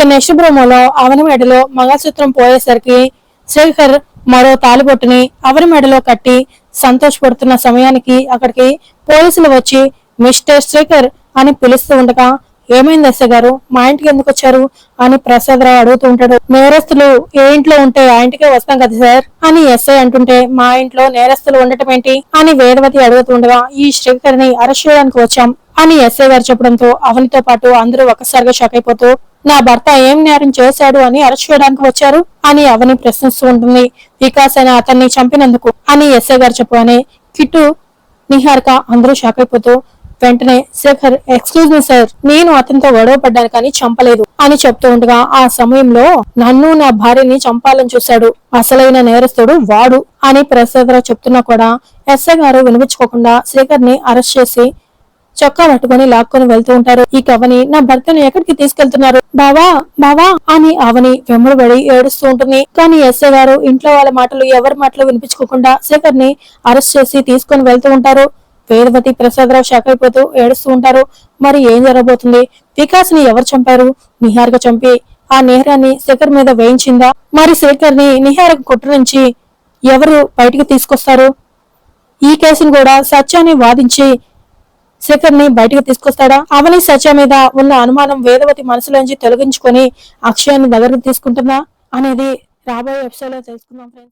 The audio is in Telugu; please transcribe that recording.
ఇక నెక్స్ట్ బ్రోమోలో అవని మెడలో మంగళసూత్రం పోయేసరికి శేఖర్ మరో తాలిబొట్టుని అవని మెడలో కట్టి సంతోషపడుతున్న సమయానికి అక్కడికి పోలీసులు వచ్చి మిస్టర్ శేఖర్ అని పిలుస్తూ ఉండగా ఏమైంది ఎస్ఐ గారు? మా ఇంటికి ఎందుకు వచ్చారు? అని ప్రసాద్ రావు అడుగుతూ ఉంటాడు. నేరస్తులు ఏ ఇంట్లో ఉంటే ఆ ఇంటికే వస్తాం కదా సార్? అని ఎస్ఐ అంటుంటే మా ఇంట్లో నేరస్తులు ఉండటం ఏంటి? అని వేదవతి అడుగుతూ ఉండగా ఈ శేఖర్ని అరెస్ట్ చేయడానికి వచ్చాం. అని ఎస్ఐ గారు చెప్పడంతో అవనితో పాటు అందరూ ఒకసారిగా షాక్ అయిపోతూ నా భర్త ఏం నేరం చేశాడు అని అరెస్ట్ చేయడానికి వచ్చారు? అని అవని ప్రశ్నిస్తూ ఉంటుంది. వికాస్ అని అతన్ని చంపినందుకు అని ఎస్ఐ గారు చెప్పగానే కిట్టు నిహారిక అందరూ షాక్ అయిపోతూ వెంటనే శేఖర్ ఎక్స్క్యూజ్ మీ సార్ నేను అతనితో గొడవ పడ్డాను కానీ చంపలేదు అని చెప్తూ ఉండగా ఆ సమయంలో నన్ను నా భార్యని చంపాలని చూశాడు. అసలైన నేరస్తుడు వాడు అని ప్రసాదరావు చెప్తున్నా కూడా ఎస్ఐ గారు వినిపించుకోకుండా శేఖర్ని అరెస్ట్ చేసి చొక్కా పట్టుకుని లాక్కొని వెళ్తూ ఉంటారు. ఈ కవని నా భర్తను ఎక్కడికి తీసుకెళ్తున్నారు? బావా బావా అని అవని వెంబడబడి ఏడుస్తూ ఉంటుంది. కానీ ఎస్ఐ గారు ఇంట్లో వాళ్ళ మాటలు ఎవరి మాటలు వినిపించుకోకుండా శేఖర్ని అరెస్ట్ చేసి తీసుకొని వెళ్తూ ఉంటారు. వేదవతి ప్రసాదరావు షాక్ అయిపోతూ ఏడుస్తూ ఉంటారు. మరి ఏం జరగబోతుంది? వికాస్ని ఎవరు చంపారు? నిహారిక చంపి ఆ నేహరాన్ని శేఖర్ మీద వేయించిందా? మరి శేఖర్ని నిహారిక కుట్ర నుంచి ఎవరు బయటికి తీసుకొస్తారు? ఈ కేసును కూడా సత్యాన్ని వాదించి శేఖర్ని బయటకు తీసుకొస్తాడా? అవని సత్య మీద ఉన్న అనుమానం వేదవతి మనసులోంచి తొలగించుకొని అక్షయాన్ని దగ్గరకు తీసుకుంటుందా? అనేది రాబోయే ఎపిసోడ్లో తెలుసుకుందాం ఫ్రెండ్స్